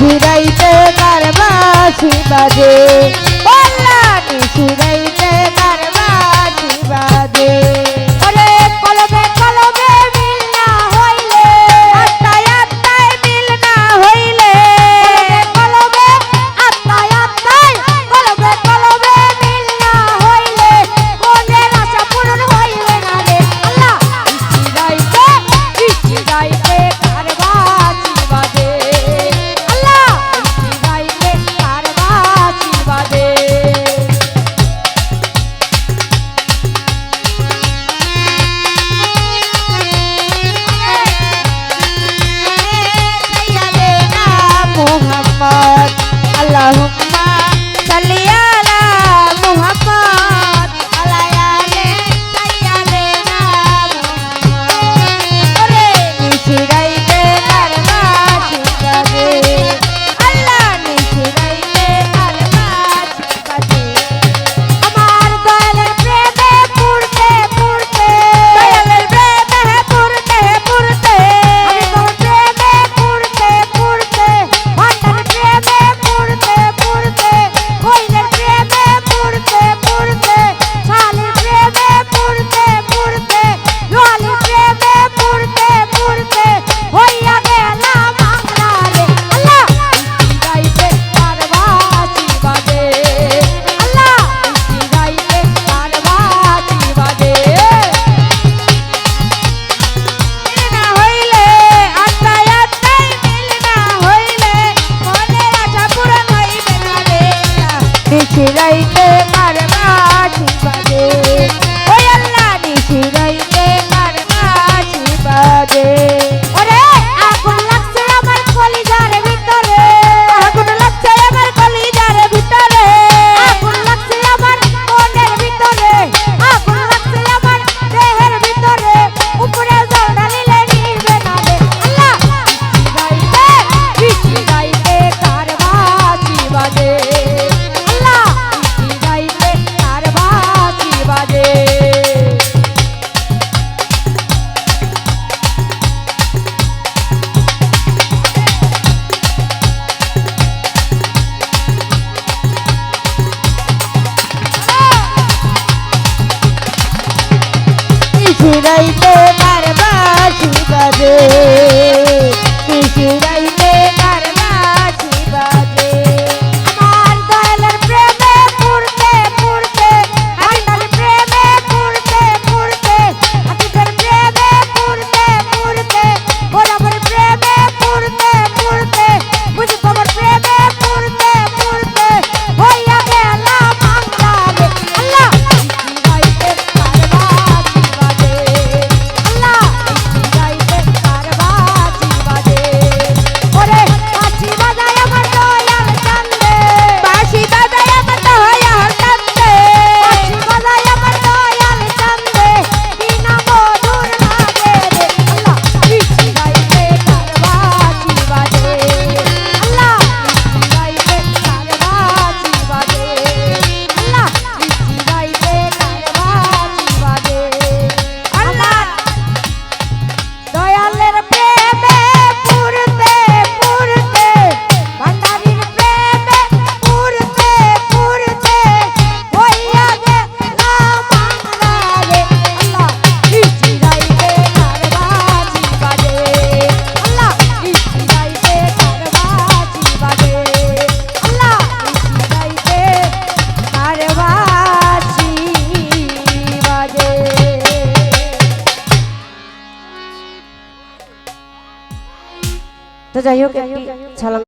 ফিরাইতে তার বাসি বাজে শিরাই তোমার বাসি বাজে তো যাই হোক একটি সালাম